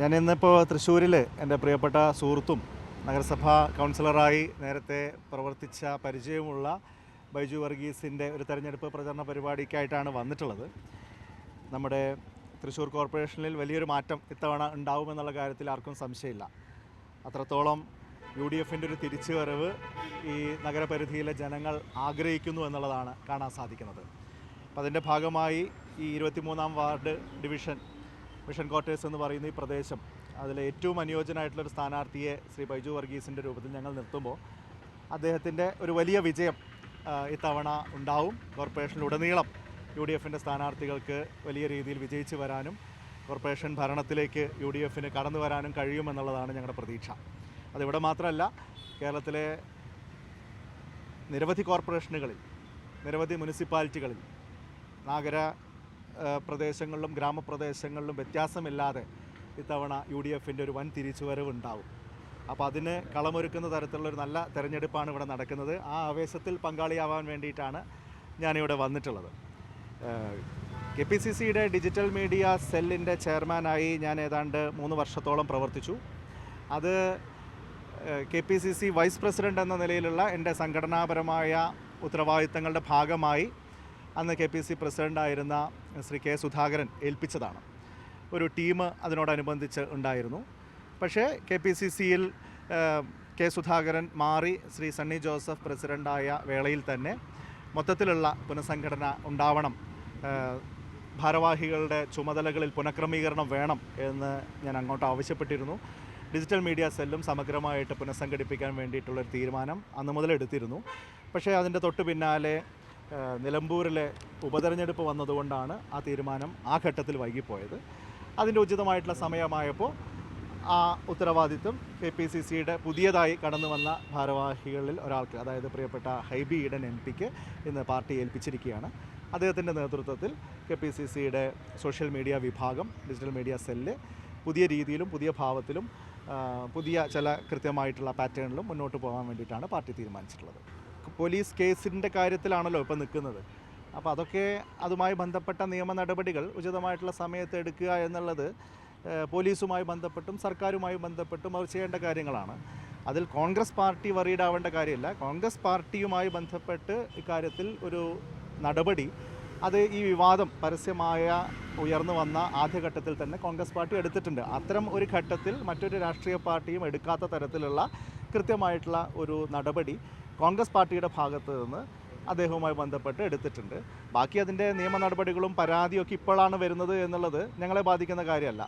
ഞാൻ ഇന്നിപ്പോൾ തൃശ്ശൂരിൽ എന്റെ പ്രിയപ്പെട്ട സുഹൃത്തും നഗരസഭാ കൗൺസിലറായി നേരത്തെ പ്രവർത്തിച്ച പരിചയമുള്ള ബൈജു വർഗീസിന്റെ ഒരു തെരഞ്ഞെടുപ്പ് പ്രചരണ പരിപാടിക്കായിട്ടാണ് വന്നിട്ടുള്ളത്. നമ്മുടെ തൃശ്ശൂർ കോർപ്പറേഷനിൽ വലിയൊരു മാറ്റം ഇത്തവണ ഉണ്ടാവുമെന്നുള്ള കാര്യത്തിൽ ആർക്കും സംശയമില്ല. അത്രത്തോളം യു ഡി എഫിന്റെ ഒരു തിരിച്ചുവരവ് ഈ നഗരപരിധിയിലെ ജനങ്ങൾ ആഗ്രഹിക്കുന്നു എന്നുള്ളതാണ് കാണാൻ സാധിക്കുന്നത്. അപ്പം അതിന്റെ ഭാഗമായി ഈ ഇരുപത്തിമൂന്നാം വാർഡ് ഡിവിഷൻ മിഷൻ ക്വാർട്ടേഴ്സ് എന്ന് പറയുന്ന ഈ പ്രദേശം അതിലെ ഏറ്റവും അനുയോജ്യനായിട്ടുള്ളൊരു സ്ഥാനാർത്ഥിയെ ശ്രീ ബൈജു വർഗീസിന്റെ രൂപത്തിൽ ഞങ്ങൾ നിർത്തുമ്പോൾ അദ്ദേഹത്തിന്റെ ഒരു വലിയ വിജയം ഇത്തവണ ഉണ്ടാവും. കോർപ്പറേഷനിലുടനീളം യു ഡി എഫിന്റെ സ്ഥാനാർത്ഥികൾക്ക് വലിയ രീതിയിൽ വിജയിച്ചു വരാനും കോർപ്പറേഷൻ ഭരണത്തിലേക്ക് യു ഡി എഫിന് കടന്നു വരാനും കഴിയുമെന്നുള്ളതാണ് ഞങ്ങളുടെ പ്രതീക്ഷ. അതിവിടെ മാത്രമല്ല കേരളത്തിലെ നിരവധി കോർപ്പറേഷനുകളിൽ നിരവധി മുനിസിപ്പാലിറ്റികളിൽ നഗര പ്രദേശങ്ങളിലും ഗ്രാമപ്രദേശങ്ങളിലും വ്യത്യാസമില്ലാതെ ഇത്തവണ യു ഡി എഫിന്റെ ഒരു വൻ തിരിച്ചുവരവ് ഉണ്ടാവും അപ്പോൾ അതിന് കളമൊരുക്കുന്ന തരത്തിലുള്ള ഒരു നല്ല തെരഞ്ഞെടുപ്പാണ് ഇവിടെ നടക്കുന്നത്. ആ ആവേശത്തിൽ പങ്കാളിയാവാൻ വേണ്ടിയിട്ടാണ് ഞാനിവിടെ വന്നിട്ടുള്ളത്. കെ പി സി സിയുടെ ഡിജിറ്റൽ മീഡിയ സെല്ലിന്റെ ചെയർമാനായി ഞാൻ ഏതാണ്ട് മൂന്ന് വർഷത്തോളം പ്രവർത്തിച്ചു. അത് K P C C vice president എന്ന നിലയിലുള്ള എന്റെ സംഘടനാപരമായ ഉത്തരവാദിത്തങ്ങളുടെ ഭാഗമായി അന്ന് കെ പി സി പ്രസിഡന്റായിരുന്ന ശ്രീ കെ സുധാകരൻ ഏൽപ്പിച്ചതാണ്. ഒരു ടീം അതിനോടനുബന്ധിച്ച് ഉണ്ടായിരുന്നു. പക്ഷേ കെ പി സി സിയിൽ കെ സുധാകരൻ മാറി ശ്രീ സണ്ണി ജോസഫ് പ്രസിഡന്റായ വേളയിൽ തന്നെ മൊത്തത്തിലുള്ള പുനഃസംഘടന ഉണ്ടാവണം. ഭാരവാഹികളുടെ ചുമതലകളിൽ പുനഃക്രമീകരണം വേണം എന്ന് ഞാൻ അങ്ങോട്ട് ആവശ്യപ്പെട്ടിരുന്നു. ഡിജിറ്റൽ മീഡിയ സെല്ലും സമഗ്രമായിട്ട് പുനഃസംഘടിപ്പിക്കാൻ വേണ്ടിയിട്ടുള്ളൊരു തീരുമാനം അന്ന് മുതൽ എടുത്തിരുന്നു പക്ഷേ അതിന്റെ തൊട്ട് പിന്നാലെ നിലമ്പൂരിലെ ഉപതെരഞ്ഞെടുപ്പ് വന്നതുകൊണ്ടാണ് ആ തീരുമാനം ആ ഘട്ടത്തിൽ വൈകിപ്പോയത്. അതിന്റെ ഉചിതമായിട്ടുള്ള സമയമായപ്പോൾ ആ ഉത്തരവാദിത്വം കെ പി സി സിയുടെ പുതിയതായി കടന്നു വന്ന ഭാരവാഹികളിൽ ഒരാൾക്ക് അതായത് പ്രിയപ്പെട്ട ഹൈബി ഈഡൻ എം പിക്ക് ഇന്ന് പാർട്ടി ഏൽപ്പിച്ചിരിക്കുകയാണ്. അദ്ദേഹത്തിന്റെ നേതൃത്വത്തിൽ കെ പി സി സിയുടെ സോഷ്യൽ മീഡിയ വിഭാഗം ഡിജിറ്റൽ മീഡിയ സെല്ല് പുതിയ രീതിയിലും പുതിയ ഭാവത്തിലും പുതിയ ചില കൃത്യമായിട്ടുള്ള പാറ്റേണിലും മുന്നോട്ട് പോകാൻ വേണ്ടിയിട്ടാണ് പാർട്ടി തീരുമാനിച്ചിട്ടുള്ളത്. പോലീസ് കേസിന്റെ കാര്യത്തിലാണല്ലോ ഇപ്പോൾ നിൽക്കുന്നത്. അപ്പോൾ അതൊക്കെ അതുമായി ബന്ധപ്പെട്ട നിയമ നടപടികൾ ഉചിതമായിട്ടുള്ള സമയത്ത് എടുക്കുക എന്നുള്ളത് പോലീസുമായി ബന്ധപ്പെട്ടും സർക്കാരുമായി ബന്ധപ്പെട്ടും അവർ ചെയ്യേണ്ട കാര്യങ്ങളാണ്. അതിൽ കോൺഗ്രസ് പാർട്ടി വറീഡ് ആവേണ്ട കാര്യമില്ല. കോൺഗ്രസ് പാർട്ടിയുമായി ബന്ധപ്പെട്ട് ഇക്കാര്യത്തിൽ ഒരു നടപടി അത് ഈ വിവാദം പരസ്യമായ ഉയർന്നു വന്ന ആദ്യഘട്ടത്തിൽ തന്നെ കോൺഗ്രസ് പാർട്ടി എടുത്തിട്ടുണ്ട്. അത്തരം ഒരു ഘട്ടത്തിൽ മറ്റൊരു രാഷ്ട്രീയ പാർട്ടിയും എടുക്കാത്ത തരത്തിലുള്ള കൃത്യമായിട്ടുള്ള ഒരു നടപടി കോൺഗ്രസ് പാർട്ടിയുടെ ഭാഗത്ത് നിന്ന് അദ്ദേഹവുമായി ബന്ധപ്പെട്ട് എടുത്തിട്ടുണ്ട്. ബാക്കി അതിന്റെ നിയമ നടപടികളും പരാതിയൊക്കെ ഇപ്പോഴാണ് വരുന്നത് എന്നുള്ളത് ഞങ്ങളെ ബാധിക്കുന്ന കാര്യമല്ല.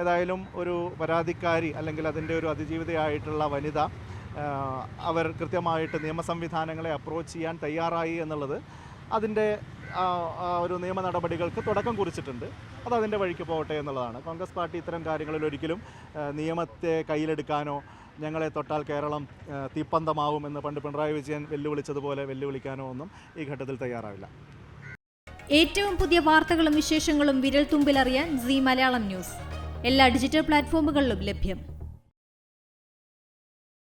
ഏതായാലും ഒരു പരാതിക്കാരി അല്ലെങ്കിൽ അതിന്റെ ഒരു അതിജീവിതയായിട്ടുള്ള വനിത അവർ കൃത്യമായിട്ട് നിയമ സംവിധാനങ്ങളെ അപ്രോച്ച് ചെയ്യാൻ തയ്യാറായി എന്നുള്ളത് അതിന്റെ ഒരു നിയമ നടപടികൾക്ക് തുടക്കം കുറിച്ചിട്ടുണ്ട്. അത് അതിന്റെ വഴിക്ക് പോകട്ടെ എന്നുള്ളതാണ്. കോൺഗ്രസ് പാർട്ടി ഇത്തരം കാര്യങ്ങളിൽ ഒരിക്കലും നിയമത്തെ കയ്യിലെടുക്കാനോ ഞങ്ങളെ തൊട്ടാൽ കേരളം തീപ്പന്തമാവും എന്ന് പണ്ട് പിണറായി വിജയൻ വെല്ലുവിളിച്ചതുപോലെ വെല്ലുവിളിക്കാനോ ഒന്നും ഈ ഘട്ടത്തിൽ തയ്യാറാവില്ല. ഏറ്റവും പുതിയ വാർത്തകളും വിശേഷങ്ങളും വിരൽ തുമ്പിലറിയാൻ സി മലയാളം ന്യൂസ്. എല്ലാ ഡിജിറ്റൽ പ്ലാറ്റ്ഫോമുകളിലും ലഭ്യം.